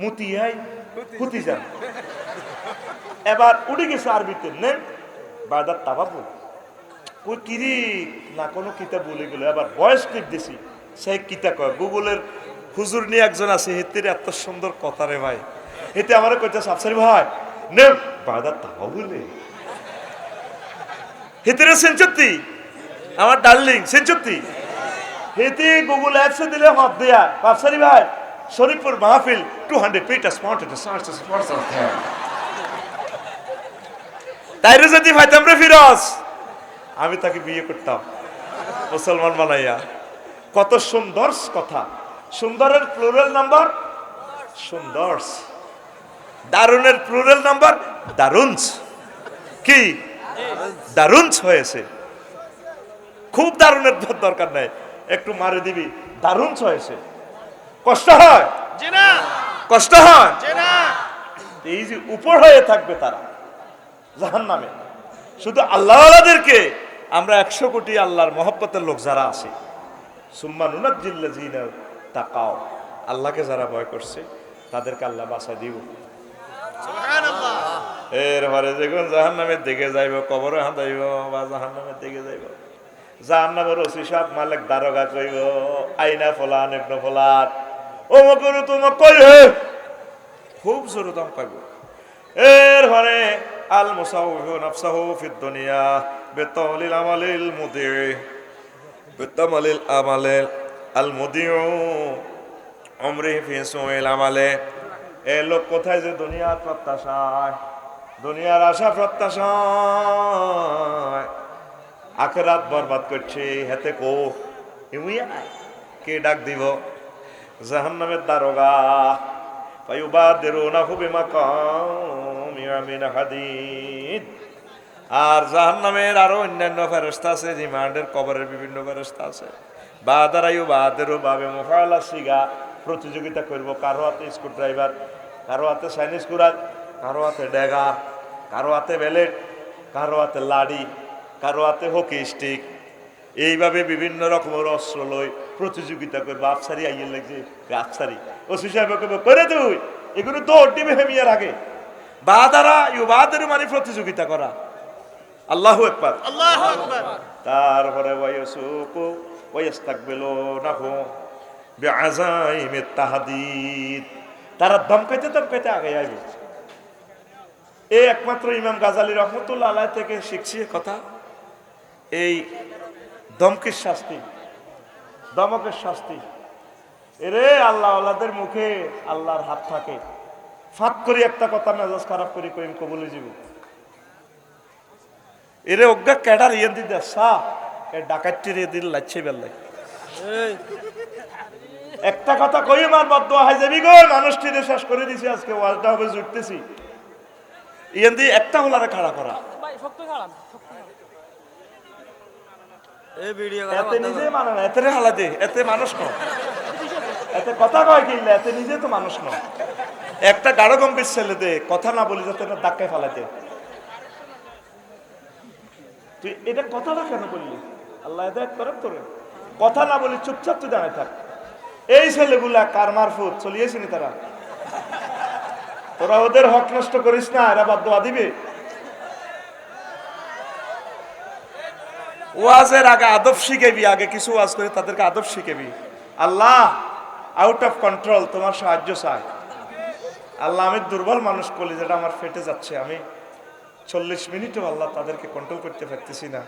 মুতিয়াই হুতি যান। এবার উড়ে গেছে আরবিতে নেন বাদার তাবাবু ওই কিরি না কোনো কিতাব বলে গেল। এবার বয়স ক্লিপ দিছি। সে কিতা কয় গুগলের হুজুর নিয়ে একজন আছে হেতের এত সুন্দর কথা রে ভাই। হেতে আমার কইতে সাফসারি ভাই নে বাদার তাবাবুলে হেতেরে সেঞ্চুত্তি আমার ডার্লিং সেঞ্চুত্তি হেতে গুগল অ্যাপসে দিলে হাত দেয়া। বাপসারি ভাই শরীফপুর মাহফিল টু হান্ড্রেড পেটা স্মার্ট তাইরে যদি ভাইতাম রে আমি তাকে বিয়ে করতাম। মুসলমান বানাইয়া। কত সুন্দর কথা। সুন্দরের প্লুরাল নাম্বার সুন্দর দারুণের প্লুরাল নাম্বার দারুণস। কি? দারুণস হয়েছে। খুব দারুণের দরকার নাই। একটু মারে দিবি। দারুণস হয়েছে। কষ্ট হয়? কষ্ট হয়? এই যে উপর হয়ে থাকবে তারা জাহান নামে শুধু আল্লাহদেরকে আমরা একশো কোটি আল্লাহর মহব্বতের লোক যারা আছে সুম্মানুনাত জিল্লা জিনা তাকাও। আল্লাহকে যারা ভয় করছে তাদেরকে আল্লাহ বাসা দিব। এরপরে যখন জাহান নামের দিকে যাইব কবরে হাঁদাইব বা জাহান নামের দিকে যাইব। জাহান নামের ওসি সাহেব মালিক দারোগা কইব আইনা ফলান ফলান। ও মকরু হে? খুব জোরে দাম কইব এরপরে আল মুসাউহু নাফসাহু ফিদ দুনিয়া বিতাওলিল আমালিল মুদি, বিতামালিল আমালিল আল মুদিউ অমরি ফি সুইল আমালে। এ লোক কোথায় যে দুনিয়ার প্রত্যাশায়? দুনিয়ার আশা প্রত্যাশায়। আখেরাত বরবাদ করছে, হেতে কো? ইমুইয়া কে ডাক দিব? জাহান্নামের দারোগা। বিমাকামিয়া মিন হাদিদ। আর আরও অন্যান্য ফেরস্তা আছে, রিমান্ডের কবরের বিভিন্ন ফেরস্তা আছে। বাদারাইও বাদেরও বাবে মোফালা সিগা, প্রতিযোগিতা করব কারও হাতে স্ক্রু ড্রাইভার কারও হাতে চাইনিজ কুরাজ কারও হাতে ড্যাগার, কারও হাতে বেলেট কারও হাতে লাড়ি, কারও হাতে হকি স্টিক এইভাবে বিভিন্ন রকমের অস্ত্র লই প্রতিযোগিতা করব আফসারি আইয়ে লাগছে আফসারি ও সুসাহেব করে তুই এগুলো দৌড় দিবে হেমিয়ার আগে। বাদারা ইউ বাদের মানে প্রতিযোগিতা করা। আল্লাহ একবার আল্লাহু তারপরে ওয়াইসুকু ওয়াইস্তাকবিলুনাহু বিআযাইমিত তাহদীদ। তারা ধমকাইতে ধমকাইতে আগে আইবে। এই একমাত্র ইমাম গাজালি রহমতুল্লাহ আলাহ থেকে শিখছি কথা। এই ধমকের শাস্তি, দমকের শাস্তি। এরে আল্লাহ আল্লাহদের মুখে আল্লাহর হাত থাকে। ফাঁক করি একটা কথা, মেজাজ খারাপ করি, কইম কবলে যাব। এরে অজ্ঞা ক্যাডার ইয়ে দিতে সা। এ ডাকাতটির এ দিল লাচ্ছে বেল্লাই একটা কথা কই আমার বদ্ধ হাই যাবি গো, মানুষটিরে শেষ করে দিছি, আজকে ওয়াজটা হবে জুটতেছি। ইয়েন দিয়ে একটা হলারে খাড়া করা। এতে নিজে মানে না এতে হালা দে এতে মানুষ ন এতে কথা কয় কিনলে এতে নিজে তো মানুষ ন একটা গাঢ় গম্ভীর ছেলে দে কথা না বলি যাতে না ডাক্কায় ফালাতে তুই এটা কথাটা কেন বললি? আল্লাহ করে তোরে। কথা না বলি চুপচাপ তুই দাঁড়ায় থাক। এই ছেলেগুলা কার মারফুত? চলিয়েছিনি তারা? তোরা ওদের হক নষ্ট করিস না এরা বাদ দিবে। ওয়াজের আগে আদব শিখেবি আগে কিছু ওয়াজ করে তাদেরকে আদব শিখেবি। আল্লাহ আউট অফ কন্ট্রোল তোমার সাহায্য চাই আল্লাহ আমি দুর্বল মানুষ কলি যেটা আমার ফেটে যাচ্ছে। আমি চল্লিশ মিনিটও আল্লাহ তাদেরকে কন্ট্রোল করতে পারতেছি না।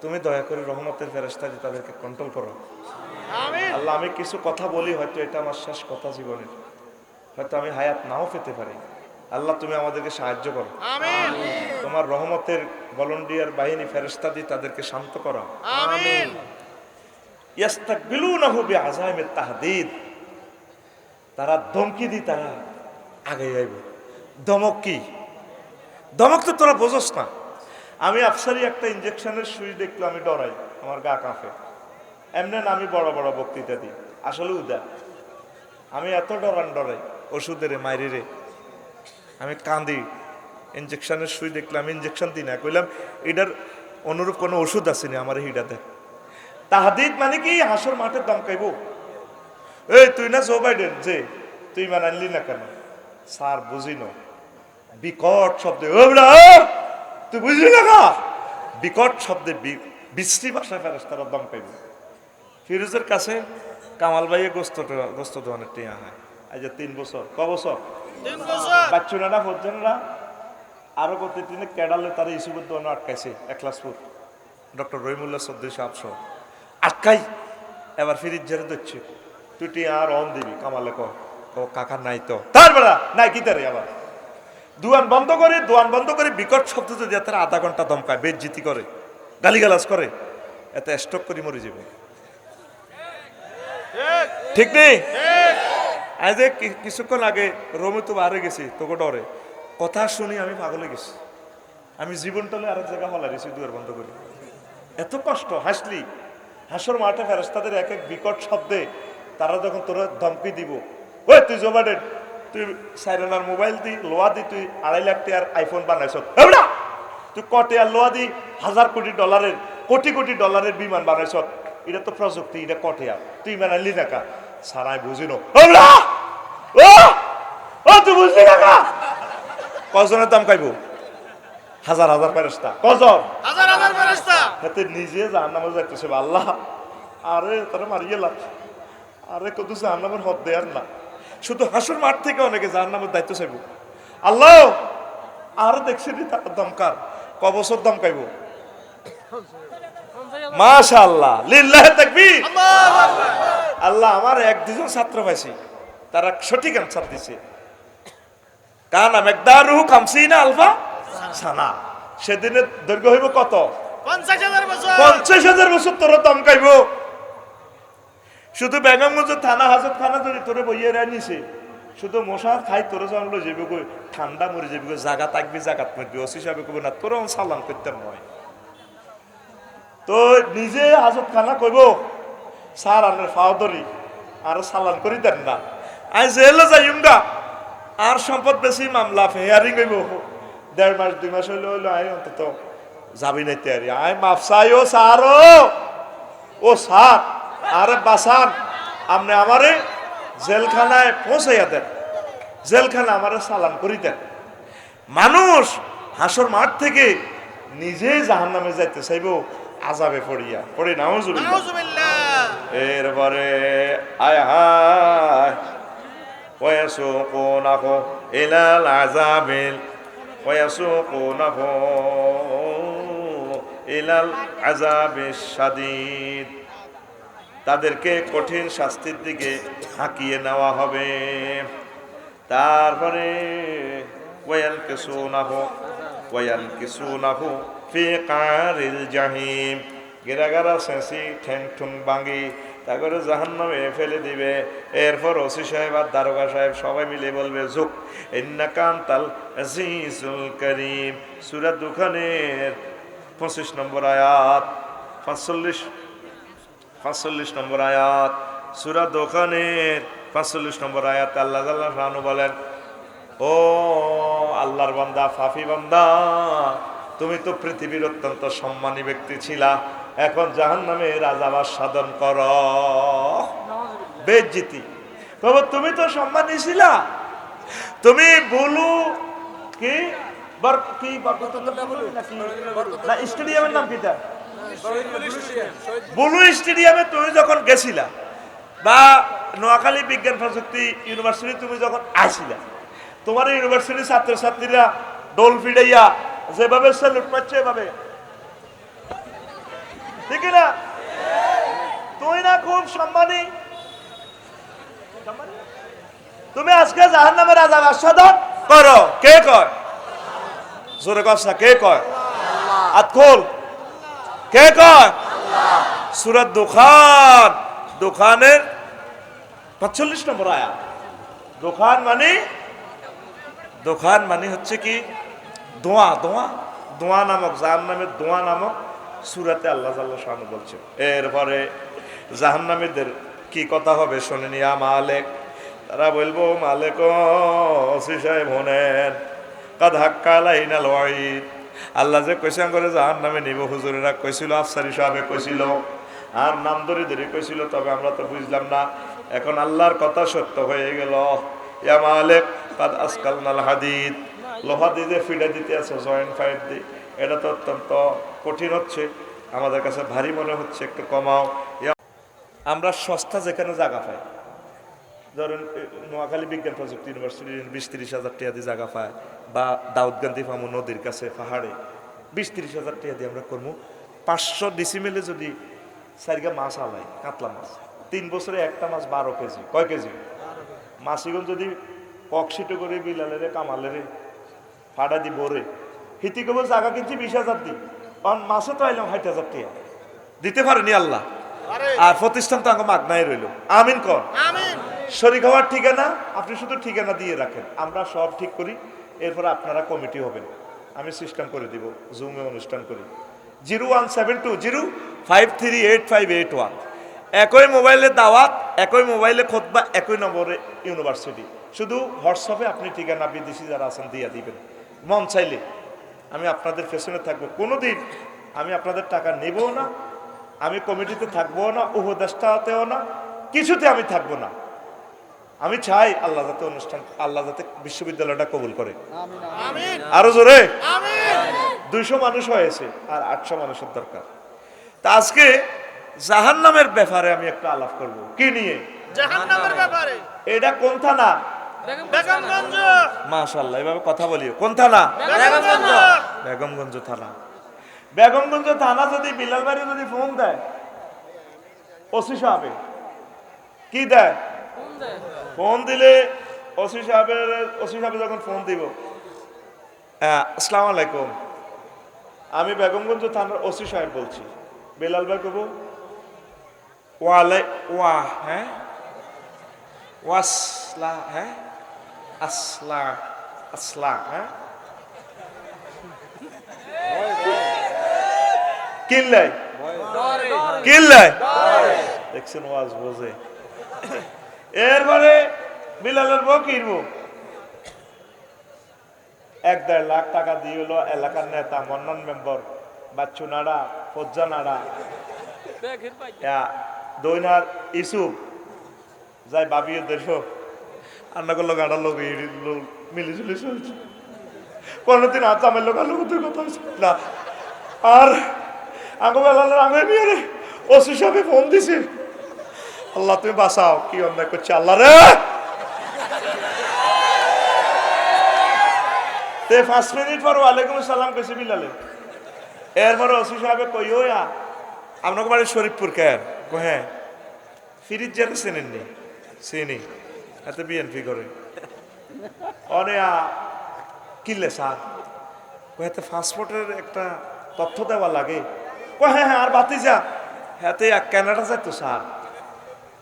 তুমি দয়া করে রহমতের ফেরস্তা দিয়ে তাদেরকে কন্ট্রোল করো। আল্লাহ আমি কিছু কথা বলি হয়তো এটা আমার শেষ কথা জীবনের। হয়তো আমি হায়াত নাও পেতে পারি। আল্লাহ তুমি আমাদেরকে সাহায্য করো। তোমার রহমতের ভলন্টিয়ার বাহিনী ফেরস্তা দিয়ে তাদেরকে শান্ত করো। তাহদীদ। তারা ধমকি দি তারা আগে আইব। ধমক কি? ধমক তো তোরা বোঝস না। আমি আফসারি একটা ইঞ্জেকশনের সুই দেখল আমি ডরাই। আমার গা কাঁপে। এমনি না আমি বড় বড় বক্তৃতা দিই। আসলে উদা। আমি এত ডরান ডরাই ওষুধের মাইরে রে আমি কাঁদি ইঞ্জেকশনের সুই দেখলে আমি ইঞ্জেকশন দিই না। কইলাম, এটার অনুরূপ কোনো ওষুধ আসেনি আমার হিডা দেয় তাহাদিদ মানে কি? হাসর মাঠে দমকাইব এই, তুই না জো বাইডেন যে, তুই মানে আনলি না কেন? স্যার, বুঝি না। বিকট শব্দে! তুই বুঝলি না কা বিকট শব্দে বিশ্রী ভাষায় ফেরেস্তারা দম পাইবে ফিরোজের কাছে কামাল ভাইয়ে গোস্ত গোস্ত দোকানের টিয়া হয়। আজ তিন বছর, ক বছর? বাচ্চুরা না ফোরজনেরা আরও কত দিনে কেডালে তারা আটকাইছে একলাসপুর ডক্টর রহিমুল্লাহ আটকাই এবার ফিরিজ ঝেড়ে তুই আর অন দিবি কামালে ক কাকা নাই তো। তার বেলা নাই কি তারে আবার। দোয়ান বন্ধ করে দোয়ান বন্ধ করে বিকট শব্দ যদি তারা আধা ঘণ্টা দমকায় বেজ্জিতি করে গালিগালাজ করে এত স্টক করে মরে যাবে। ঠিক। ঠিক নেই? আজ কিছুক্ষণ আগে রমি তো বাহারে গেছি তোকে ডরে কথা শুনি আমি পাগলে গেছি। আমি জীবনটালে আরেক জায়গা হলা গেছি দুয়ার বন্ধ করি। এত কষ্ট, হাসলি। হাসর মাঠে ফেরস্তাদের এক এক বিকট শব্দে তারা যখন তোরা ধমকি দিব, ওই, তুই জোবাডেন তুই সাইরেনার মোবাইল দি, লোয়া দি, তুই আড়াই লাখ টাকার আইফোন বানাইছ। তুই কটে আর লোয়া দি, হাজার কোটি ডলারের, কোটি কোটি ডলারের বিমান বানাইছ। এটা তো প্রযুক্তি, এটা কটে আর তুই বানাইলি না কা সারাই বুঝি নো। ও! তুই বুঝলি না কা কজনের দাম খাইবো হাজার হাজার ফেরস্তা কজন? হাজার হাজার ফেরেশতা। হাতে নিজে জাহান নামে যাইতেছে আল্লাহ। আরে তারা মারিয়ে লাভ আরে কত জাহান নামের হদ দেয়ার না। শুধু হাসুর মাঠ থেকে অনেকে জাহান নামের দায়িত্ব চাইব। আল্লাহ! আর দেখছি নি তার দমকার ক বছর দমকাইব মাশা আল্লাহ লিল্লাহ তাকবীর। আল্লাহ আমার এক দুজন ছাত্র পাইছি তারা সঠিক অ্যান্সার দিছে। কার নাম? একদারু কামসিনা আলফা সানা। সেদিনের দৈর্ঘ্য হইব কত? পঞ্চাশ হাজার বছর। তোর দমকাইব শুধু বেগমগঞ্জ থানা হাজত খানা যদি তোরে বইয়ে রে নিছে শুধু মশা খাই তোরে লই যাবি ঠান্ডা মরে যাবি জাগা থাকবি জাগাত মরবি। ওসি সাহেব কইব না তোর সালাম করতাম নয় তো নিজে হাজত খানা কইব স্যার আনের ফাও ধরি আর সালান করি দেন না। আই জেলে যাইম গা আর সম্পদ বেশি মামলা হেয়ারিং হইব দেড় মাস, দুই মাস হইলে হইল আই অন্তত যাবি না তেয়ারি আই মাফসাই ও স্যার ও ও স্যার আরে বাসান আপনি আমারে জেলখানায় পৌঁছাইয়া দেন। জেলখানা আমারে সালাম করি দেন। মানুষ হাসর মাঠ থেকে নিজেই জাহান নামে যাইতে চাইব। আজাবে পড়িয়া পড়ি নাউজুবিল্লাহ নাউজুবিল্লাহ এরপরে আয় হায় ويسوقونه إلى العذاب ويسوقونه إلى العذاب الشديد তাদেরকে কঠিন শাস্তির দিকে হাঁকিয়ে নেওয়া হবে তারপরে ওয়াল কিসুনাহু ওয়াল কিসুনাহু জাহিম। গেরাগারা সেঁসি ঠ্যাং ঠুং ভাঙি তারপরে জাহান্নামে ফেলে দিবে। এরপর ওসি সাহেব আর দারোগা সাহেব সবাই মিলে বলবে জুক ইন্না কান্তাল আজিজুল করিম। সুরাত দুখানের পঁচিশ নম্বর আয়াত, পাঁচচল্লিশ পাঁচচল্লিশ নম্বর আয়াত, সুরা দোকানের পাঁচচল্লিশ নম্বর আয়াত আল্লাহ আল্লাহ রানু বলেন, ও আল্লাহর বান্দা, ফাফি বান্দা তুমি তো পৃথিবীর অত্যন্ত সম্মানী ব্যক্তি ছিলা। এখন জাহান নামে রাজাবাস সাধন কর। বেজ্জিতি। তবে তুমি তো সম্মানী ছিলা। তুমি বলু কি? কি? স্টেডিয়ামের নাম কিটা? বুলু স্টেডিয়ামে তুমি যখন গেছিলা বা নোয়াখালী বিজ্ঞান প্রযুক্তি ইউনিভার্সিটি, তুমি যখন তোমার ইউনিভার্সিটির ছাত্রছাত্রীরা ডোল ফিডাইয়া যেভাবে স্যালুট পাচ্ছে এভাবে। ঠিক না তুই না খুব সম্মানী? তুমি আজকে জাহান নামের রাজার আস্বাদন করো। কে কয়? জোরে কথা কে কয়? আতখোল কে কয়? সুরত দোকান দোকানের পাঁচচল্লিশ নম্বর আয়া দোকান মানে? দোকান মানে হচ্ছে কি? দোয়া দোয়া দোয়া নামক যার নামে দোয়া নামক সুরাতে আল্লাহ আল্লাহ শাহানু বলছে। এরপরে জাহান্নামীদের কি কথা হবে শুনে নিয়া মালেক। তারা বলব, মালেক ওসি হাক্কা আল্লাহ যে কৈশাং করে জাহান নামে নিব, হুজুরেরা কইছিল, আফসারি সাহেবে কইছিল, আর নাম ধরে ধরে কইছিল, তবে আমরা তো বুঝলাম না। এখন আল্লাহর কথা সত্য হয়ে গেল। ইয়া মালিক, কাদ আসকালনাল হাদিদ। লোহা দিয়ে যে দিতে আছে জয়েন্ট ফাইভ দিয়ে, এটা তো অত্যন্ত কঠিন হচ্ছে। আমাদের কাছে ভারী মনে হচ্ছে, একটু কমাও। আমরা সস্তা যেখানে জায়গা পাই, ধরেন নোয়াখালী বিজ্ঞান প্রযুক্তি ইউনিভার্সিটির বিশ তিরিশ হাজার টাকা দিয়ে জায়গা পায়, বা দাউদগান্ধী ফামু নদীর কাছে, পাহাড়ে, বিশ তিরিশ হাজার টাকা দিয়ে আমরা করব। পাঁচশো ডিসিমেলে যদি সারিগা মাছ আলাই, কাতলা মাছ, তিন বছরে একটা মাছ বারো কেজি, কয় কেজি? মাছিগুলো যদি ককশিটো করে বিলালেরে, কামালেরে ফাড়া দি বরে হিতি কেবল জায়গা কিনছি বিশ হাজার দি। কারণ মাসে তো আইলাম ষাট হাজার টাকা দিতে পারেনি আল্লাহ? আর। প্রতিষ্ঠান তো আমাকে মাগনাই রইল। আমিন কর শরীর হওয়ার ঠিকানা আপনি শুধু ঠিকানা দিয়ে রাখেন। আমরা সব ঠিক করি এরপর আপনারা কমিটি হবেন। আমি সিস্টেম করে দিব জুমে অনুষ্ঠান করি। Zero one seven two zero five three eight five eight one. একই মোবাইলে দাওয়াত একই মোবাইলে খোদবা একই নম্বরে ইউনিভার্সিটি। শুধু হোয়াটসঅ্যাপে আপনি ঠিকানা বিদেশি যারা আছেন দিয়ে দিবেন। মন চাইলে আমি আপনাদের পেছনে থাকব। কোনোদিন আমি আপনাদের টাকা নেবও না আমি কমিটিতে থাকব না উপদেষ্টাতেও না কিছুতে আমি থাকব না। আমি চাই আল্লাহ যাতে অনুষ্ঠান আল্লাহ যাতে বিশ্ববিদ্যালয়টা কবুল করে। আমিন আরও জোরে? আমিন। দুইশো মানুষ হয়েছে আর আটশো মানুষের দরকার। তা আজকে জাহান নামের ব্যাপারে আমি একটা আলাপ করব। কি নিয়ে? জাহান্নামের ব্যাপারে। এটা কোন থানা? মাশাল্লাহ এভাবে কথা বলিও। কোন থানা? বেগমগঞ্জ! বেগমগঞ্জ থানা। বেগমগঞ্জ থানা যদি বিলাল বাড়ি যদি ফোন দেয় ওসি সাহেবে কি দেয়? ফোন দিলে ওসি সাহেবের ওসি সাহেব যখন ফোন দিব হ্যাঁ আসসালামু আলাইকুম। আমি বেগমগঞ্জ থানার ওসি সাহেব বলছি। বেলাল ভাই কবু ওয়ালাই ওয়া হ্যাঁ? ওয়াসলা হ্যাঁ? আসলা আসলা হ্যাঁ? কিনলাই কিনলাই দেখছেন ওয়াজ বোঝে। এরপরে বিলালের বউ। কিনবো এক দেড় লাখ টাকা দিয়ে হলো এলাকার নেতা মন্নন মেম্বার বাচ্চু নাড়া ফজ্জা নাড়া। ইয়া, দৈনার ইসুফ যাই বাবিও দেখো আন্না করল গাড়া লোক মিলে ঝুলে চলছে কোনোদিন হাত আমার লোক আলো কথা হয়েছে না আর আগে বেলালের আগে নিয়ে রে ওসি সাহেব ফোন দিছে আল্লাহ তুমি বাঁচাও কি অন্যায় করছে আল্লাহ রে তে পাঁচ মিনিট পর ওয়ালাইকুম সালাম কেছে বিলালে এরপরে ওসি সাহেব কইও ইয়া আপনাকে বাড়ি শরীফপুর কেন হ্যাঁ ফিরিজ যেতে চেনেননি চিনি এত বিএনপি করে। অনে কিনলে স্যার কয়েতে পাসপোর্টের একটা তথ্য দেওয়া লাগে। কো হ্যাঁ হ্যাঁ আর বাতি যা হাতে ক্যানাডা যায় তো স্যার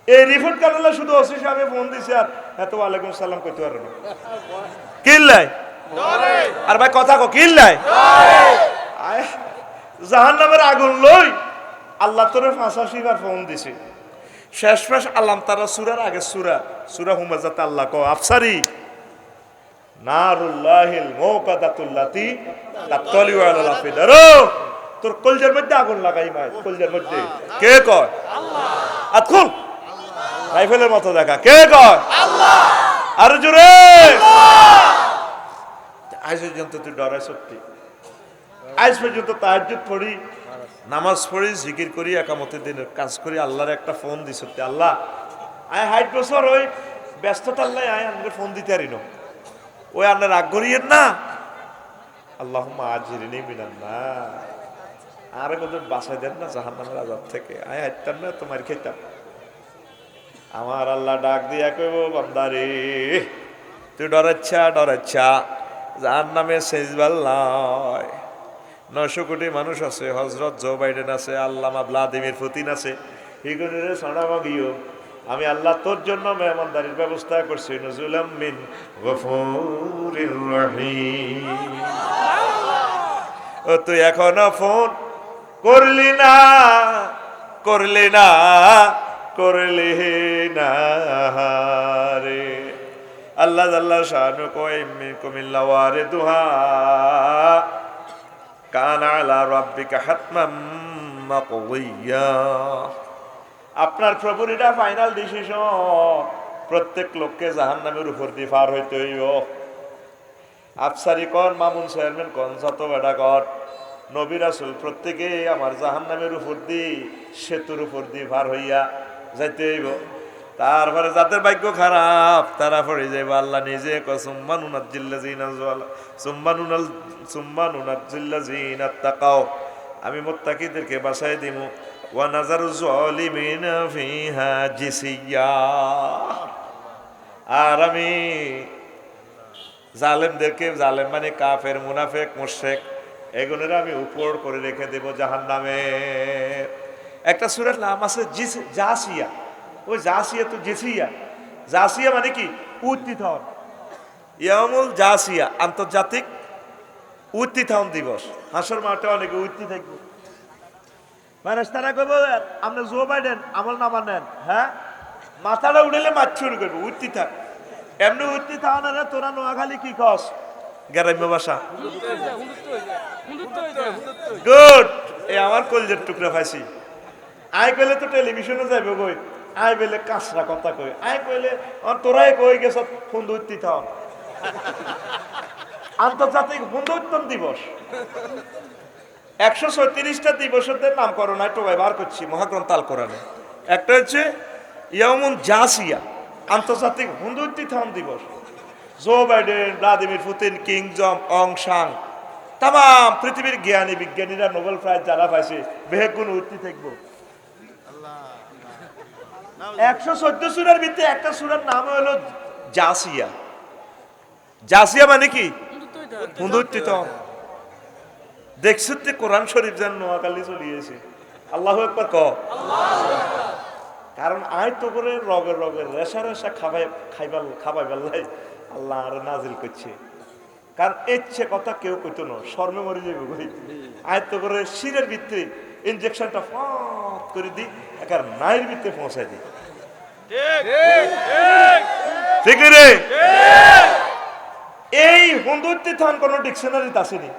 এই রিপোর্ট কানালে শুধু ওসি সাহেব ফোন দিছে আর এত ওয়ালাইকুম সালাম কইতে পারো না। কিনলাই আর ভাই কথা কো কিনলাই জাহান নামের আগুন লই আল্লাহ তোরে ফাঁসা শিবার ফোন দিছে। শেষ শেষ আল্লাহ তারা সুরার আগে সুরা সুরা হুমাজাতে আল্লাহ কো আফসারি। নারুল্লাহিল মৌকাদাতুল্লাতি তাতলিউ আলাল আফিদার তোর কলজের মধ্যে আগুন লাগাই মাই, কলজের মধ্যে। কে কয়? আল্লাহ আতকুল রাইফেলের মতো দেখা। কে কয়? আল্লাহ আর জোরে। আজ পর্যন্ত তুই ডরাই সত্যি। আজ পর্যন্ত তাহাজ্জুদ পড়ি। নামাজ পড়ি, জিকির করি, একামতের দিনের কাজ করি, আল্লাহর একটা ফোন দি সত্যি আল্লাহ, আয় হাইট বছর, ওই ব্যস্ততা আল্লাহ আয় আমাদের ফোন দিতে পারি না। ওই আল্লাহ রাগ করিয়েন না। আল্লাহ আজিরিনি মিনান না আরে কোথাও বাসায় দেন না জাহান নামের আজাব থেকে। আয় হাইতাম না তোমার খেতাম আমার আল্লাহ ডাক দিয়া কইব, বান্দারে, তুই ডরাচ্ছা ডরাচ্ছা যার নামে সেজবাল নয় নশো কোটি মানুষ আছে, হজরত জো বাইডেন আছে, আল্লামা ভ্লাদিমির পুতিন আছে। সনামাগিও আমি আল্লাহ তোর জন্য মেহমানদারির ব্যবস্থা করছি, নজুলাম মিন গফুরির রহিম। ও তুই এখনও ফোন করলি না করলি না করলি না রে। আল্লাহ আল্লাহ শানু কইমি কুমিল্লা ওয়ারে দুহা আপনার প্রভুর এটা ফাইনাল ডিসিশন প্রত্যেক লোককে জাহান নামের উপর দিয়ে পার হইতে হইব। আফসারি কর, মামুন চেয়ারম্যান কন যত বেড়া কর। নবী রাসুল প্রত্যেকে আমার জাহান নামের উপর দিয়ে, সেতুর উপর দিয়ে পার হইয়া যাইতে হইব। তারপরে যাদের ভাগ্য খারাপ, তারা পড়ে যাইব, আল্লাহ নিজে জিল্লা উনাল জিল্লা আমি মোত্তাকিদেরকে বাসায় জিসিয়া আর আমি জালেমদেরকে, জালেম মানে কাফের, মুনাফেক মুশেক এগুলোর আমি উপর করে রেখে দেব জাহান নামে একটা সুরের নাম আছে জিস- জাসিয়া। ওই জাসিয়া তো জেসিয়া। জাসিয়া মানে কি? উত্থিতন ইয়ামুল জাসিয়া, আন্তর্জাতিক উত্থিতন দিবস। হাসর মাঠে অনেকে উত্তি থাকবে। মানে তারা কইব, আপনি জো বাইডেন, আমল নামা নেন। হ্যাঁ? মাথাটা উঠেলে মাছ শুরু করব উত্তি থাক এমনি উত্তি থাকা না তোরা নোয়াখালী কি কস? গ্রাম্য ভাষা। গুড! এই আমার কলজের টুকরা পাইছি। আই কইলে তো টেলিভিশনে যাইবে কই? আই বেলে কাঁচরা কথা কই আই কইলে তোরাই কই গেছ ফুন্দ উত্তি থাও। আন্তর্জাতিক বন্ধুত্তম দিবস। একশো ছত্রিশটা দিবসের নামকরণ একটু ব্যবহার করছি মহাগ্রন্থ আল কোরআনে। একটা হচ্ছে ইয়ামুন জাসিয়া, আন্তর্জাতিক বন্ধুত্থান দিবস। Joe Biden, Vladimir Putin, Kim Jong, Aung San তাম পৃথিবীর জ্ঞানী বিজ্ঞানীরা নোবেল প্রাইজ যারা পাইছে বেহেগুন উত্তি থাকব। একশো চোদ্দ সুরের ভিত্তি একটা সুরের নাম হলো জাসিয়া। জাসিয়া মানে কি? বন্ধুত্ব দেখছ যে কোরআন শরীফ যেন নোয়াখালী চলিয়েছে আল্লাহ একবার ক। কারণ আয় তো করে রগের রগের রেশা রেশা খাবাই, খাইবার খাবাই বেল্লাই আল্লাহ আর নাজিল করছে। কারণ ইচ্ছে কথা কেউ কইতো না, শর্মে মরে যাবে আয় তো করে শিরের ভিত্তি ইনজেকশনটা ফট করে দিই একার নাইয়ের ভিত্তি পৌঁছাই দিই। ঠিক রে? এই বন্ধুত্ব থান কোন ডিকশনারিতে আসেনি।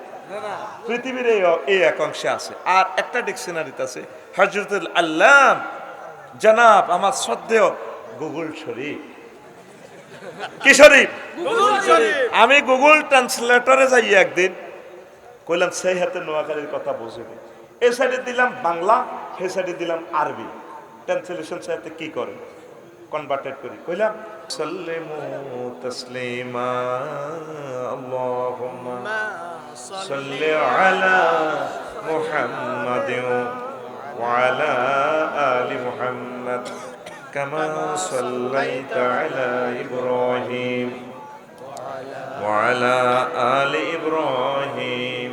পৃথিবীর এই এই এক অংশে আছে। আর একটা ডিকশনারিতে আছে হজরতুল আল্লাহ জনাব আমার শ্রদ্ধেয় গুগল শরীফ। কি শরীফ? গুগল শরীফ। আমি গুগল ট্রান্সলেটরে যাই একদিন। কইলাম সেই হাতে নোয়াখালীর কথা বুঝিনি। এই সাইডে দিলাম বাংলা সে সাইডে দিলাম আরবি ট্রান্সলেশন সাইডে কি করে কনভার্টেড করি কইলাম সাল্লিমু তাসলিমা আল্লাহুম্মা صل على محمد وعلى آل محمد كما صليت على إبراهيم وعلى آل إبراهيم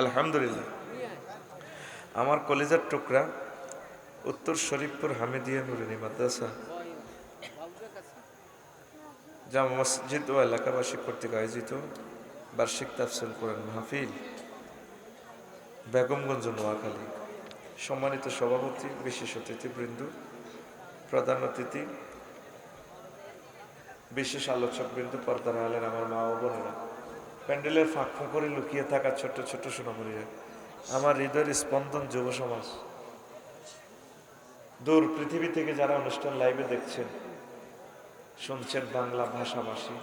আলহামদুলিল্লাহ। আমার কলেজের টুকরা উত্তর শরীফপুর হামিদিয়া নুরিনী মাদ্রাসা। যা মসজিদ ও এলাকাবাসী কর্তৃক আয়োজিত বার্ষিক তাফসিল করেন মাহফিল, বেগমগঞ্জ নোয়াখালী। সম্মানিত সভাপতি, বিশেষ অতিথিবৃন্দ, প্রধান অতিথি বিশেষ আলোচকবৃন্দ পর্দার আলেন আমার মা ও বোনেরা। প্যান্ডেলের ফাঁক করে লুকিয়ে থাকা ছোট্ট ছোট্ট সোনামণিরা আমার হৃদয়ের স্পন্দন যুব সমাজ। দূর পৃথিবী থেকে যারা অনুষ্ঠান লাইভে দেখছেন, শুনছেন বাংলা ভাষাভাষী,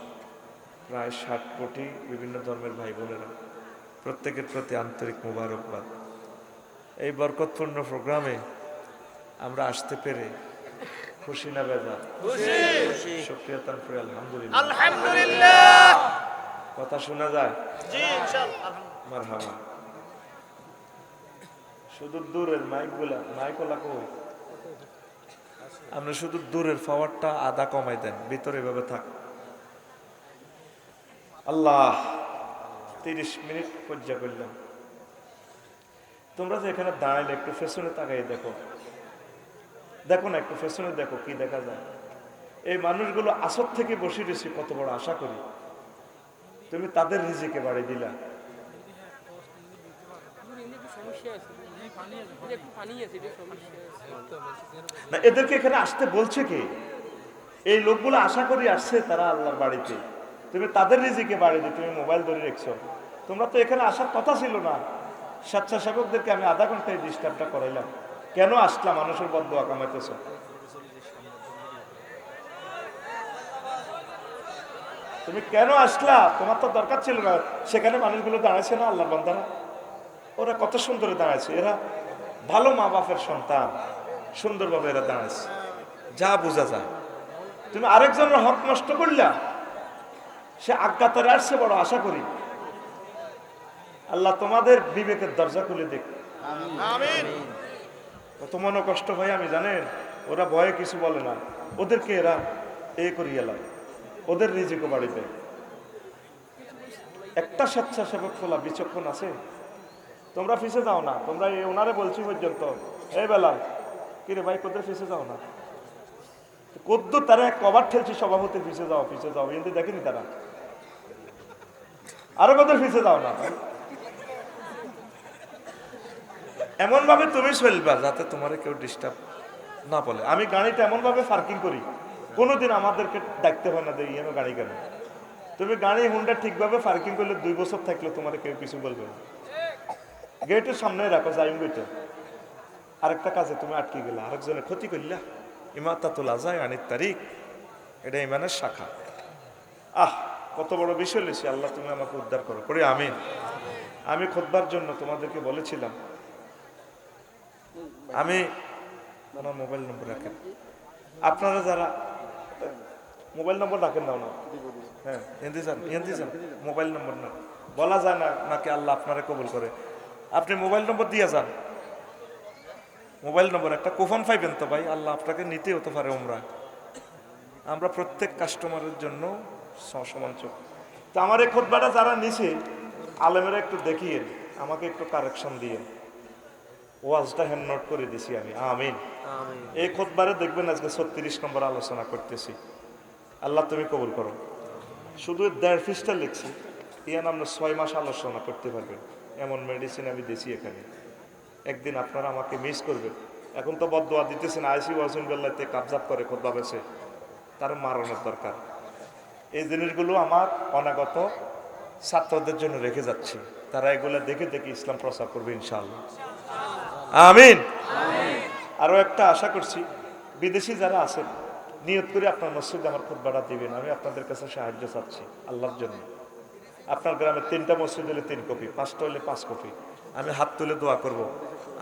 প্রায় ষাট কোটি বিভিন্ন ধর্মের ভাই বোনেরা, প্রত্যেকের প্রতি আন্তরিক মোবারকবাদ। এই বরকতপূর্ণ প্রোগ্রামে আমরা আসতে পেরে খুশি না বেজা সক্রিয় তানপুরে আলহামদুলিল্লাহ। আলহামদুলিল্লাহ। কথা শোনা যায়? জি ইনশাআল্লাহ মার শুধু দূরের মাইকগুলা কই? আপনি শুধু দূরের পাওয়ারটা আধা কমাই দেন ভিতরে এভাবে থাক। আল্লাহ তিরিশ মিনিট পর্যা করলাম। তোমরা তো এখানে দাঁড়াইলে একটু পেছনে তাকাই দেখো। দেখো না একটু পেছনে দেখো কি দেখা যায়। এই মানুষগুলো আসর থেকে বসে রয়েছে, কত বড় আশা করি। তুমি তাদের রিজিকে বাড়ি দিলা। না, এদেরকে এখানে আসতে বলছে কি? এই লোকগুলো আশা করি আসছে তারা আল্লাহর বাড়িতে। তুমি তাদের রিজিকে বাড়ি দিয়ে তুমি মোবাইল ধরে রেখছো। তোমরা তো এখানে আসার কথা ছিল না। স্বেচ্ছাসেবকদেরকে আমি আধা ঘন্টায় ডিস্টার্বটা করাইলাম। কেন আসলাম মানুষের বদ্ধ কামাইতেছ তুমি কেন আসলা? তোমার তো দরকার ছিল না। সেখানে মানুষগুলো দাঁড়াইছে না আল্লাহর বান্দারা ওরা কত সুন্দরে দাঁড়াইছে। এরা ভালো মা বাপের সন্তান। সুন্দরভাবে এরা দাঁড়াইছে। যা বোঝা যায়। তুমি আরেকজনের হক নষ্ট করলা। সে আজ্ঞাতারে আসছে বড় আশা করি। আল্লাহ তোমাদের বিবেকের দরজা খুলে দেখ কত মনে কষ্ট হয় আমি জানেন। ওরা ভয়ে কিছু বলে না। ওদেরকে এরা এ করিয়ে এলাম ওদের রিজিকও বাড়িতে। একটা স্বেচ্ছাসেবক খোলা, বিচক্ষণ আছে? তোমরা ফিসে যাও না, তোমরা এই ওনারে বলছি পর্যন্ত। এই বেলাল কিরে ভাই কোথায় ফিসে যাও না? কদ্দুর, তারা কভার ঠেলছি, সভাপতি ফিসে যাও ফিসে যাও কিন্তু দেখেনি তারা। আরও কত ফিসে যাও না? এমন ভাবে তুমি চলবা যাতে তোমার কেউ ডিস্টার্ব না বলে। আমি গাড়িটা এমন ভাবে পার্কিং করি। কোনোদিন আমাদেরকে ডাকতে হয় না যে ইয়ে গাড়ি কেন? তুমি গাড়ি, হুন্ডা ঠিকভাবে পার্কিং করলে দুই বছর থাকলে তোমার কেউ কিছু বলবে না। গেটের সামনে রাখো, যাইম গেটে। আরেকটা কাজে তুমি আটকে গেলে, আরেকজনের ক্ষতি করলা। ইমাতা তোলা যায় আনির তারিখ এটা ইমানের শাখা। আহ, কত বড় বিষয় লেছি আল্লাহ তুমি আমাকে উদ্ধার করো। পরে আমিন। আমি খোদবার জন্য তোমাদেরকে বলেছিলাম, আমি মোবাইল নম্বর রাখেন। আপনারা যারা মোবাইল নম্বর রাখেন না না হ্যাঁ হিন্দি যান হিন্দি যান মোবাইল নম্বর না। বলা যায় না নাকি আল্লাহ আপনারা কবুল করে। আপনি মোবাইল নম্বর দিয়ে যান। মোবাইল নম্বর একটা কুফন পাইবেন তো ভাই আল্লাহ আপনাকে নিতে হতে পারে ওমরা আমরা প্রত্যেক কাস্টমারের জন্য সমান চোখ। তো আমার এই খোদবাটা যারা নিছে আলেমেরা একটু দেখিয়ে আমাকে একটু কারেকশন দিয়ে ওয়াজটা হ্যান্ড নোট করে দিছি আমি। আমিন। আমিন। এই খোদবারে দেখবেন আজকে ছত্রিশ নম্বর আলোচনা করতেছি। আল্লাহ তুমি কবুল করো। শুধু দেড় ফিসটা লিখছি ইয়ান আমরা ছয় মাস আলোচনা করতে পারবেন এমন মেডিসিন আমি দিছি এখানে। একদিন আপনারা আমাকে মিস করবেন এখন তো বদোয়া দিতেছেন আইসি ওয়াজুন বেল্লাতে কাবজাব করে খোদবা বেছে। তার মারানোর দরকার। এই জিনিসগুলো আমার অনাগত ছাত্রদের জন্য রেখে যাচ্ছি। তারা এগুলো দেখে দেখে ইসলাম প্রচার করবে ইনশাআল্লাহ। আমিন। আরও একটা আশা করছি বিদেশি যারা আছেন নিয়ত করে আপনার মসজিদে আমার খুতবাটা দিবেন, আমি আপনাদের কাছে সাহায্য চাচ্ছি, আল্লাহর জন্য। আপনার গ্রামে তিনটা মসজিদ হলে তিন কপি, পাঁচটা হলে পাঁচ কপি। আমি হাত তুলে দোয়া করব।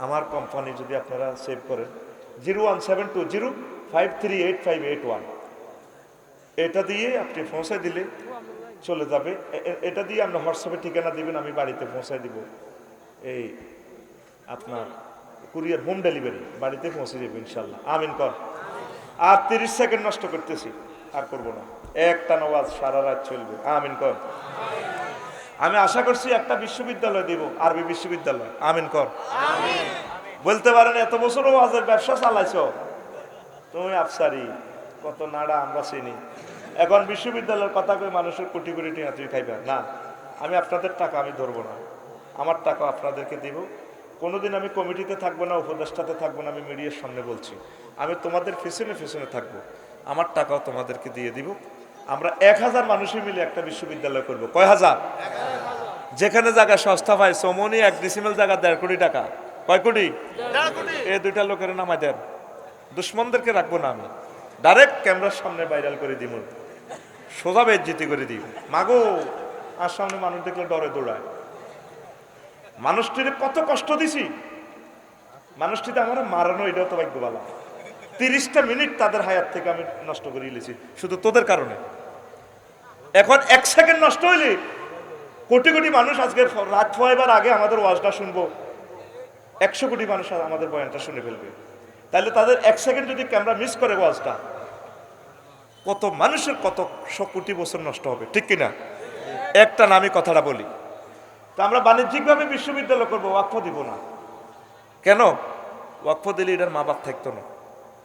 আমার কোম্পানি যদি আপনারা সেভ করেন zero one seven two zero five three eight five eight one এটা দিয়ে আপনি পৌঁছায় দিলে চলে যাবে। এটা দিয়ে আমরা হোয়াটসঅ্যাপে ঠিকানা দিবেন, আমি বাড়িতে পৌঁছায় দিব। এই আপনার কুরিয়ার হোম ডেলিভারি বাড়িতে পৌঁছে যাবে ইনশাল্লাহ। আমিন কর। আর তিরিশ সেকেন্ড নষ্ট করতেছি। আর করব না। একটা নওয়াজ সারা রাত চলবে। আমিন কর। আমি আশা করছি একটা বিশ্ববিদ্যালয় দিব আরবি বিশ্ববিদ্যালয়। আমিন কর। বলতে পারেন এত বছর ওয়াজের ব্যবসা চালাইছ। তুমি আফসারি কত নাড়া আমরা চিনি। এখন বিশ্ববিদ্যালয়ের কথা কই মানুষের কোটি কোটি টাকা তুই খাইবা। না আমি আপনাদের টাকা আমি ধরবো না। আমার টাকা আপনাদেরকে দিব। কোনোদিন আমি কমিটিতে থাকব না উপদেষ্টাতে থাকব না আমি মিডিয়ার সামনে বলছি। আমি তোমাদের পেছনে পেছনে থাকব। আমার টাকাও তোমাদেরকে দিয়ে দিব। আমরা এক হাজার মানুষই মিলে একটা বিশ্ববিদ্যালয় করব। কয় হাজার? যেখানে জায়গা সস্তা পায় সমনি এক ডিসিমেল জায়গা দেড় কোটি টাকা। কয় কোটি? এই দুইটা লোকের নামাই দেন। দুশ্মনদেরকে রাখব না আমি। ডাইরেক্ট ক্যামেরার সামনে ভাইরাল করে দিব সোজা বেজ্জিতি করে দিব মাগো আর সামনে মানুষ দেখলে ডরে দৌড়ায়। মানুষটির কত কষ্ট দিছি? মানুষটিতে আমার মারানো এটাও তো ভাগ্য বলা তিরিশটা মিনিট তাদের হায়াত থেকে আমি নষ্ট করে নিয়েছি শুধু তোদের কারণে। এখন এক সেকেন্ড নষ্ট হইলে কোটি কোটি মানুষ আজকে রাত ছয়বার আগে আমাদের ওয়াজটা শুনব। একশো কোটি মানুষ আমাদের বয়ানটা শুনে ফেলবে। তাহলে তাদের এক সেকেন্ড যদি ক্যামেরা মিস করে ওয়াজটা, কত মানুষের কত কোটি বছর নষ্ট হবে, ঠিক কিনা? একটা নামই কথাটা বলি। তা আমরা বাণিজ্যিকভাবে বিশ্ববিদ্যালয় করব, ওয়াকফ দিব না। কেন? ওয়াকফ দিলে এটার মা বাপ থাকতো না।